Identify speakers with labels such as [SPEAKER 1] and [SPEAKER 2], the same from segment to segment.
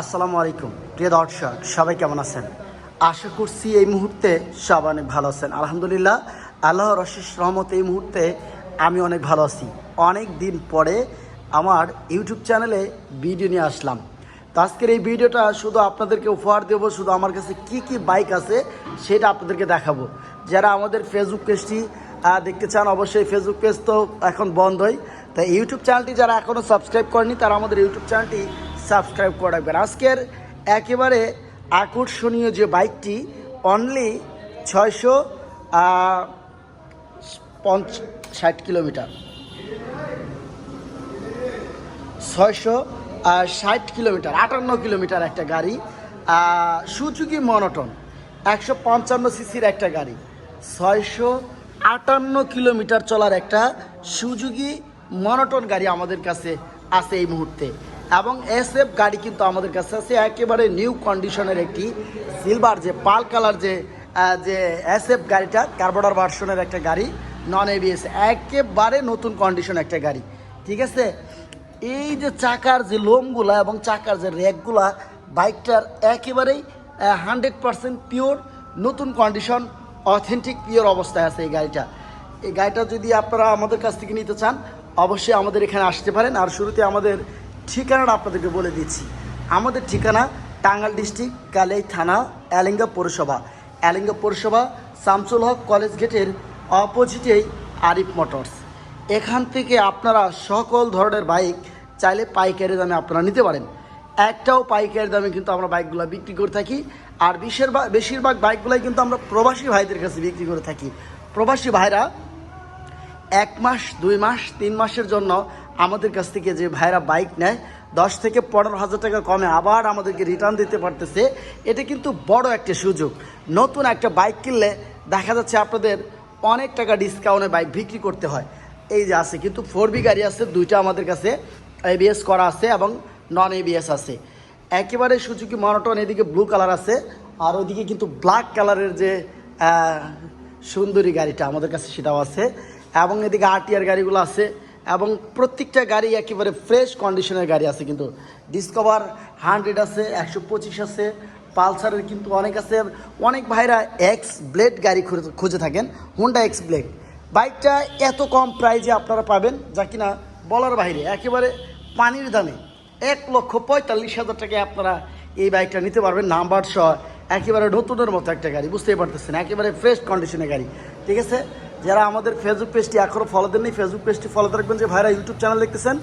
[SPEAKER 1] আসসালামু আলাইকুম। প্রিয় দর্শক, সবাই কেমন আছেন? আশা করছি এই মুহূর্তে সবাই অনেক ভালো আছেন। আলহামদুলিল্লাহ আল্লাহ অশেষ রহমত এই মুহূর্তে আমি অনেক ভালো আছি। অনেক দিন পরে আমার ইউটিউব চ্যানেলে ভিডিও নিয়ে আসলাম। তো আজকের এই ভিডিওটা শুধু আপনাদেরকে উপহার দেবো, শুধু আমার কাছে কি কি বাইক আছে সেটা আপনাদেরকে দেখাবো। যারা আমাদের ফেসবুক পেজটি দেখতে চান, অবশ্যই ফেসবুক পেজ তো এখন বন্ধই। তাই ইউটিউব চ্যানেলটি যারা এখনও সাবস্ক্রাইব করেনি তারা আমাদের ইউটিউব চ্যানেলটি সাবস্ক্রাইব করে রাখবেন। আজকের একেবারে আকর্ষণীয় যে বাইকটি অনলি ছয়শো পঞ্চ, ষাট কিলোমিটার। ছয়শো ষাট কিলোমিটার, আটান্ন কিলোমিটার একটা গাড়ি সুজুকি মনোটন, একশো পঞ্চান্ন সিসির একটা গাড়ি, ছয়শো আটান্ন কিলোমিটার চলার একটা সুযোগী মনোটন গাড়ি আমাদের কাছে আছে এই মুহূর্তে। এবং এস এফ গাড়ি কিন্তু আমাদের কাছে আছে, একেবারে নিউ কন্ডিশনের একটি সিলভার যে পাল কালার যে যে এস এফ গাড়িটা কার্বোডার ভার্সনের একটা গাড়ি নন এবিএস একেবারে নতুন কন্ডিশন একটা গাড়ি। ঠিক আছে? এই যে চাকার যে লোমগুলা এবং চাকার যে র্যাকগুলা বাইকটার একেবারেই হান্ড্রেড পারসেন্ট পিওর নতুন কন্ডিশন অথেন্টিক পিওর অবস্থায় আছে এই গাড়িটা। এই গাড়িটা যদি আপনারা আমাদের কাছ থেকে নিতে চান অবশ্যই আমাদের এখানে আসতে পারেন। আর শুরুতে আমাদের ঠিকানাটা আপনাদেরকে বলে দিচ্ছি। আমাদের ঠিকানা টাঙ্গাল ডিস্ট্রিক্ট, কালাই থানা এলিঙ্গা পৌরসভা। এলিঙ্গা পৌরসভা, শামসুল হক কলেজ গেটের অপোজিটেই আরিফ মোটরস। এখান থেকে আপনারা সকল ধরনের বাইক চাইলে পাইকারি দামে আপনারা নিতে পারেন। একটাও পাইকারি দামে কিন্তু আমরা বাইকগুলো বিক্রি করে থাকি। আর বেশিরভাগ বেশিরভাগ বাইকগুলোই কিন্তু আমরা প্রবাসী ভাইদের কাছে বিক্রি করে থাকি। প্রবাসী ভাইরা এক মাস, দুই মাস, তিন মাসের জন্য আমাদের কাছ থেকে যে ভাইরা বাইক নেয়, দশ থেকে পনেরো হাজার টাকা কমে আবার আমাদেরকে রিটার্ন দিতে পারতেছে। এটা কিন্তু বড় একটা সুযোগ। নতুন একটা বাইক কিনলে দেখা যাচ্ছে আপনাদের অনেক টাকা ডিসকাউন্টে বাইক বিক্রি করতে হয়। এই যে আছে, কিন্তু ফোর বি গাড়ি আছে, দুইটা আমাদের কাছে এবিএস করা আছে এবং নন এবিএস আছে। একেবারে সুযোগী মনোটন এদিকে ব্লু কালার আছে, আর ওইদিকে কিন্তু ব্ল্যাক কালারের যে সুন্দরী গাড়িটা আমাদের কাছে সেটাও আছে। এবং এদিকে আরটিআর গাড়িগুলো আছে, এবং প্রত্যেকটা গাড়ি একেবারে ফ্রেশ কন্ডিশনের গাড়ি আছে কিন্তু। ডিসকভার হান্ড্রেড আছে, একশো পঁচিশ আছে, পালসারের কিন্তু অনেক আছে। অনেক ভাইরা এক্স ব্লেড গাড়ি খুঁজে- থাকেন হুন্ডা এক্স ব্লেড বাইকটা এত কম প্রাইজে আপনারা পাবেন, যা কিনা বলার বাইরে, একেবারে পানির দামে। এক লক্ষ পঁয়তাল্লিশ হাজার টাকায় আপনারা এই বাইকটা নিতে পারবেন, নাম্বার সহ। একেবারে নতুনের মতো একটা গাড়ি, বুঝতেই পারতেছেন, একেবারে ফ্রেশ কন্ডিশনের গাড়ি। ঠিক আছে? যারা আমাদের ফেসবুক পেজটি এখনও ফলো দেননি ফেসবুক পেজটি ফলো রাখবেন যে ভাইরা ইউটিউব চ্যানেল দেখতেছেন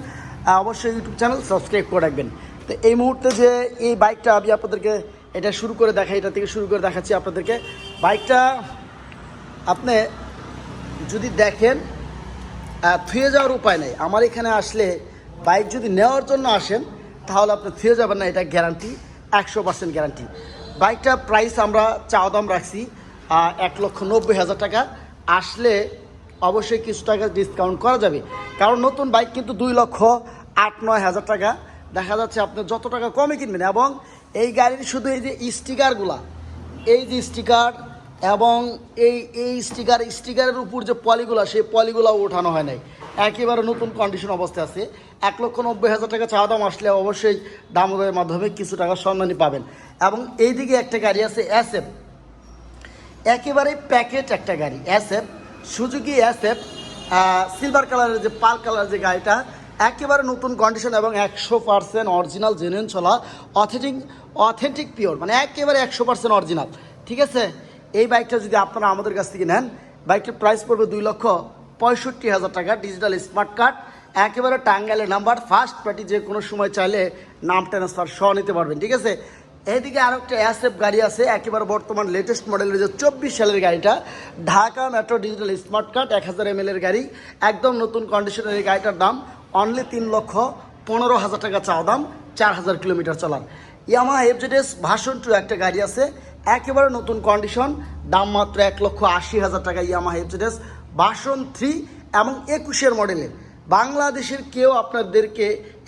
[SPEAKER 1] অবশ্যই ইউটিউব চ্যানেল সাবস্ক্রাইব করে রাখবেন। তো এই মুহূর্তে যে এই বাইকটা আমি আপনাদেরকে এটা শুরু করে দেখাই, এটা থেকে শুরু করে দেখাচ্ছি আপনাদেরকে। বাইকটা আপনি যদি দেখেন থুয়ে যাওয়ার উপায় নেই। আমার এখানে আসলে বাইক যদি নেওয়ার জন্য আসেন, তাহলে আপনি থুয়ে যাবেন না, এটা গ্যারান্টি একশো পার্সেন্ট গ্যারান্টি বাইকটা প্রাইস আমরা চাওয়া দাম রাখছি এক লক্ষ নব্বই হাজার টাকা। আসলে অবশ্যই কিছু টাকা ডিসকাউন্ট করা যাবে। কারণ নতুন বাইক কিন্তু দুই লক্ষ আট, নয় হাজার টাকা। দেখা যাচ্ছে আপনি যত টাকা কমে কিনবেন এবং এই গাড়ির শুধু এই যে স্টিকারগুলা এই যে স্টিকার এবং এই এই স্টিকার স্টিকারের উপর যে পলিগুলা সেই পলিগুলো ওঠানো হয় নাই। একেবারে নতুন কন্ডিশন অবস্থায় আছে। এক লক্ষ নব্বই হাজার টাকা চাওয়া দাম আসলে অবশ্যই দামোদরের মাধ্যমে কিছু টাকা সম্মানী পাবেন। এবং এইদিকে একটা গাড়ি আছে এস এফ একেবারে প্যাকেট একটা গাড়ি এফ সুজুকি এফ সিলভার কালারের যে পাল কালার যে গাড়িটা, একেবারে নতুন কন্ডিশন এবং একশো পার্সেন্ট অরিজিনাল জেনুইন চলা অথেন্টিক অথেন্টিক পিওর মানে একেবারে একশো পার্সেন্ট অরিজিনাল ঠিক আছে? এই বাইকটা যদি আপনারা আমাদের কাছ থেকে নেন বাইকটির প্রাইস পড়বে দুই লক্ষ পঁয়ষট্টি হাজার টাকা ডিজিটাল স্মার্ট কার্ড একেবারে টাঙ্গাইলের নাম্বার ফার্স্ট পার্টি যে কোনো সময় চাইলে নাম ট্রান্সফার সহ নিতে পারবেন, ঠিক আছে? এইদিকে আরও একটা অ্যাসেপ গাড়ি আছে, একেবারে বর্তমান লেটেস্ট মডেলের যে চব্বিশ সালের গাড়িটা। Dhaka metro digital smart card এক হাজার এম এর গাড়ি। একদম নতুন কন্ডিশনের এই গাড়িটার দাম অনলি তিন লক্ষ পনেরো হাজার টাকা চাওয়া দাম, চার হাজার কিলোমিটার চলার। ইয়ামা এফজেডএস ভাষণ টু একটা গাড়ি আছে, একেবারে নতুন কন্ডিশন দাম মাত্র এক লক্ষ আশি হাজার টাকা ইয়ামা এফজেডএস ভাষণ থ্রি এবং একুশের মডেলের বাংলাদেশের কেউ আপনাদেরকে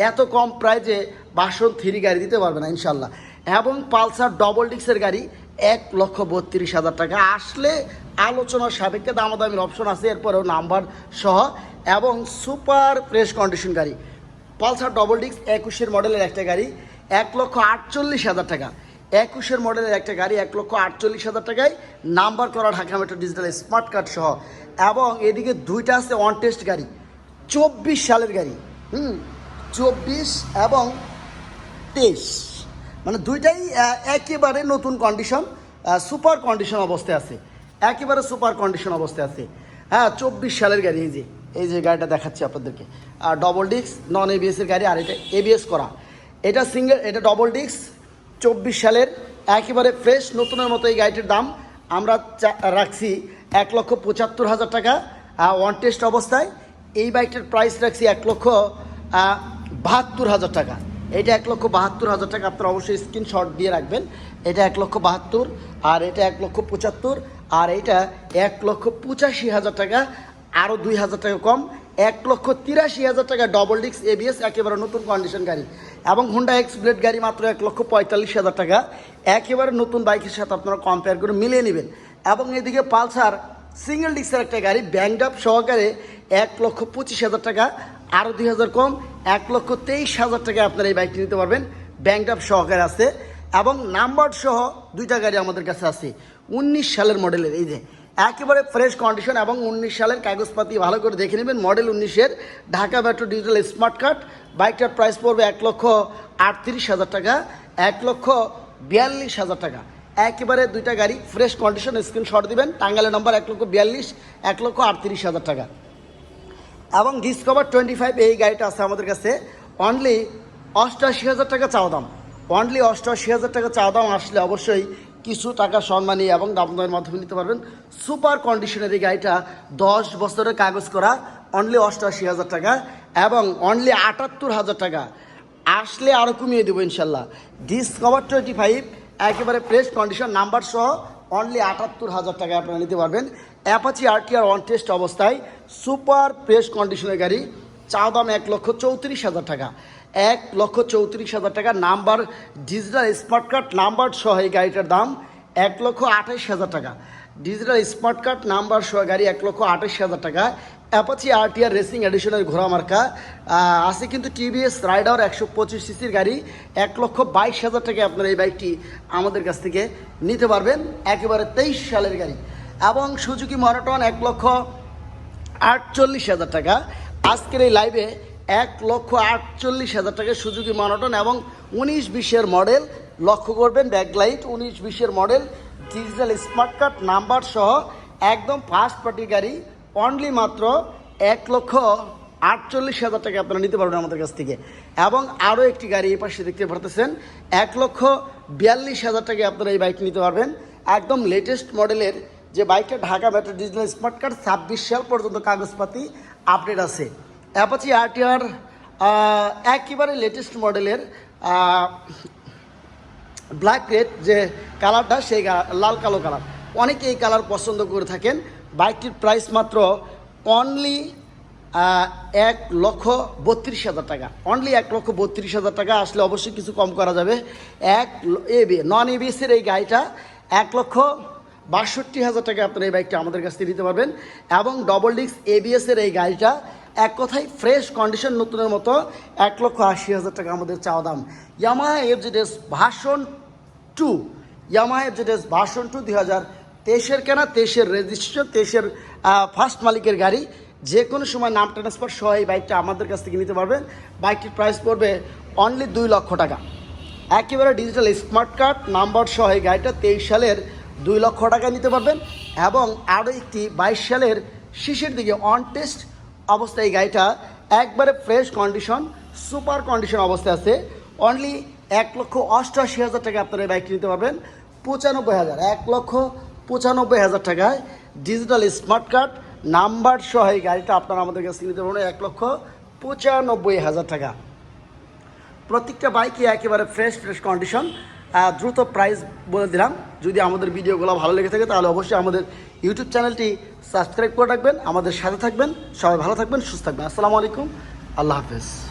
[SPEAKER 1] এত কম প্রাইজে বাসন থ্রি গাড়ি দিতে পারবে না ইনশাল্লাহ এবং পালসার ডবল ডিক্সের গাড়ি এক লক্ষ বত্রিশ হাজার টাকা। আসলে আলোচনার সাপেক্ষে দামাদামির অপশন আছে, এরপরেও নাম্বার সহ এবং সুপার ফ্রেশ কন্ডিশন গাড়ি। পালসার ডবল ডিক্স একুশের মডেলের একটা গাড়ি, এক লক্ষ আটচল্লিশ হাজার টাকা। একুশের মডেলের একটা গাড়ি এক লক্ষ আটচল্লিশ হাজার টাকায়। নাম্বার করা Dhaka metro digital smart card সহ। এবং এদিকে দুইটা আছে অন টেস্ট গাড়ি, চব্বিশ সালের গাড়ি। হুম, চব্বিশ এবং তেইশ। মানে দুইটাই একেবারে নতুন কন্ডিশন সুপার কন্ডিশন অবস্থায় আছে। একেবারে সুপার কন্ডিশন অবস্থায় আছে। হ্যাঁ চব্বিশ সালের গাড়ি এই যে এই যে গাড়িটা দেখাচ্ছি আপনাদেরকে। আর ডবল ডিস্ক নন এবিএস এর গাড়ি, আর এটা এবিএস করা। এটা সিঙ্গেল এটা ডবল ডিস্ক চব্বিশ সালের, একেবারে ফ্রেশ নতুনের মতো এই গাড়িটির দাম। আমরা রাখছি এক লক্ষ পঁচাত্তর হাজার টাকা ওয়ান টেস্ট অবস্থায়। এই বাইকটার প্রাইস রাখছি এক লক্ষ বাহাত্তর হাজার টাকা। এটা এক লক্ষ বাহাত্তর হাজার টাকা, আপনারা অবশ্যই স্ক্রিনশট দিয়ে রাখবেন। এটা এক লক্ষ বাহাত্তর, আর এটা এক লক্ষ পঁচাত্তর, আর এটা এক লক্ষ পঁচাশি হাজার টাকা আরও দুই হাজার টাকা কম। এক লক্ষ তিরাশি হাজার টাকা ডবল ডিক্স এবিএস একেবারে নতুন কন্ডিশন গাড়ি। এবং হুন্ডা এক্স ব্লেড গাড়ি মাত্র এক লক্ষ পঁয়তাল্লিশ হাজার টাকা। একেবারে নতুন বাইকের সাথে আপনারা কম্পেয়ার করে মিলিয়ে নেবেন। এবং এদিকে পালসার সিঙ্গেল ডিক্সের একটা গাড়ি ব্যাংক সহকারে এক লক্ষ পঁচিশ হাজার টাকা আরও দুই হাজার কম, এক লক্ষ তেইশ হাজার টাকা আপনারা এই বাইকটি নিতে পারবেন। ব্যাংক আপ সহকারে আছে এবং নাম্বার সহ দুইটা গাড়ি আমাদের কাছে আছে। উনিশ সালের মডেলের, এই যে একেবারে ফ্রেশ কন্ডিশন এবং উনিশ সালের কাগজপাতি ভালো করে দেখে নেবেন। মডেল উনিশের Dhaka metro digital smart card বাইকটার প্রাইস পড়বে এক লক্ষ আটত্রিশ হাজার টাকা, এক লক্ষ বিয়াল্লিশ হাজার টাকা। একেবারে দুইটা গাড়ি ফ্রেশ কন্ডিশন স্ক্রিনশট দিবেন। টাঙ্গালের নম্বর এক লক্ষ বিয়াল্লিশ, এক লক্ষ আটত্রিশ হাজার টাকা। এবং ডিসকভার টোয়েন্টি ফাইভ এই গাড়িটা আছে আমাদের কাছে। অনলি অষ্টআশি হাজার টাকা চাওয়া দাম। অনলি অষ্টআশি হাজার টাকা চাওয়া দাম আসলে অবশ্যই কিছু টাকা সম্মানী এবং দামদামের মাধ্যমে নিতে পারবেন। সুপার কন্ডিশনের এই গাড়িটা দশ বছরের কাগজ করা অনলি অষ্টআশি হাজার টাকা এবং অনলি আটাত্তর হাজার টাকা। আসলে আরও কমিয়ে দেবো ইনশাল্লাহ। ডিসকভার টোয়েন্টি ফাইভ একেবারে ফ্রেশ কন্ডিশন নাম্বার সহ অনলি আটাত্তর হাজার টাকা আপনারা নিতে পারবেন। অ্যাপাচি আরটিআর অন টেস্ট অবস্থায় সুপার প্রেস কন্ডিশনের গাড়ি চা দাম এক লক্ষ চৌত্রিশ হাজার টাকা। এক লক্ষ চৌত্রিশ হাজার টাকা number digital smart card number সহ এই গাড়িটার দাম এক লক্ষ আঠাইশ হাজার টাকা। ডিজিটাল স্মার্ট কার্ড নাম্বার সহ গাড়ি এক লক্ষ আঠাশ হাজার টাকা। অ্যাপাচি আরটিআর রেসিং এডিশনের ঘোড়া মার্কা আছে কিন্তু টিভিএস রাইডার একশো পঁচিশ সিসির গাড়ি। এক লক্ষ বাইশ হাজার টাকা আপনারা এই বাইকটি আমাদের কাছ থেকে নিতে পারবেন। একেবারে তেইশ সালের গাড়ি। এবং সুজুকি মারাটন এক লক্ষ আটচল্লিশ হাজার টাকা। আজকের এই লাইভে এক লক্ষ আটচল্লিশ হাজার টাকা সুজুকি মনোটন এবং উনিশ বিশের মডেল লক্ষ্য করবেন ব্যাকলাইট উনিশ বিশের model digital smart card number সহ একদম ফার্স্ট পার্টি গাড়ি অনলি মাত্র এক লক্ষ আটচল্লিশ হাজার টাকা আপনারা নিতে পারবেন আমাদের কাছ থেকে। এবং আরও একটি গাড়ি এই পাশে দেখতে পারতেছেন, এক লক্ষ বিয়াল্লিশ হাজার টাকা আপনারা এই বাইক নিতে পারবেন। একদম লেটেস্ট মডেলের যে বাইকটা Dhaka metro digital smart card ছাব্বিশ সাল পর্যন্ত কাগজপাতি আপডেট আছে। অ্যাপাচি আরটিআর একেবারে লেটেস্ট মডেলের ব্ল্যাক রেড যে কালারটা সেই লাল কালো কালার অনেকে এই কালার পছন্দ করে থাকেন। বাইকটির প্রাইস মাত্র অনলি এক লক্ষ বত্রিশ হাজার টাকা। অনলি এক লক্ষ বত্রিশ হাজার টাকা আসলে অবশ্যই কিছু কম করা যাবে। এক এবি নন এবিএসের এই গাড়িটা এক লক্ষ বাষট্টি হাজার টাকা আপনারা এই বাইকটা আমাদের কাছ থেকে দিতে পারবেন। এবং ডবল ডিক্স এবিএসের এই গাড়িটা এক কথায় ফ্রেশ কন্ডিশন নতুনের মতো এক লক্ষ আশি হাজার টাকা আমাদের চাওয়া দাম। Yamaha FZS version two Yamaha FZS version two দুই হাজার তেইশের কেনা, তেইশের রেজিস্ট্রেশন তেইশের ফার্স্ট মালিকের গাড়ি। যে কোনো সময় নাম ট্রান্সফার সহ এই বাইকটা আমাদের কাছ থেকে নিতে পারবেন। বাইকটির প্রাইস পড়বে অনলি দুই লক্ষ টাকা। একেবারে ডিজিটাল স্মার্ট কার্ড নাম্বার সহ এই গাড়িটা তেইশ সালের দুই লক্ষ টাকায় নিতে পারবেন এবং আরও একটি বাইশ সালের শেষের দিকে অন টেস্ট অবস্থায় এই গাড়িটা একবারে ফ্রেশ কন্ডিশন সুপার কন্ডিশন অবস্থায় আছে। অনলি এক লক্ষ অষ্টআশি হাজার টাকা আপনারা এই বাইকটি নিতে পারবেন। পঁচানব্বই হাজার, এক লক্ষ পঁচানব্বই হাজার টাকায় ডিজিটাল স্মার্ট কার্ড নাম্বার সহ এই গাড়িটা আপনারা আমাদের কাছে নিতে পারবেন এক লক্ষ পঁচানব্বই হাজার টাকা। প্রত্যেকটা বাইকই একেবারে ফ্রেশ ফ্রেশ কন্ডিশন দ্রুত প্রাইস বলে দিলাম। যদি আমাদের ভিডিওগুলো ভালো লেগে থাকে, তাহলে অবশ্যই আমাদের ইউটিউব চ্যানেলটি সাবস্ক্রাইব করে রাখবেন, আমাদের সাথে থাকবেন। সবাই ভালো থাকবেন, সুস্থ থাকবেন। আসসালামু আলাইকুম। আল্লাহ হাফেজ।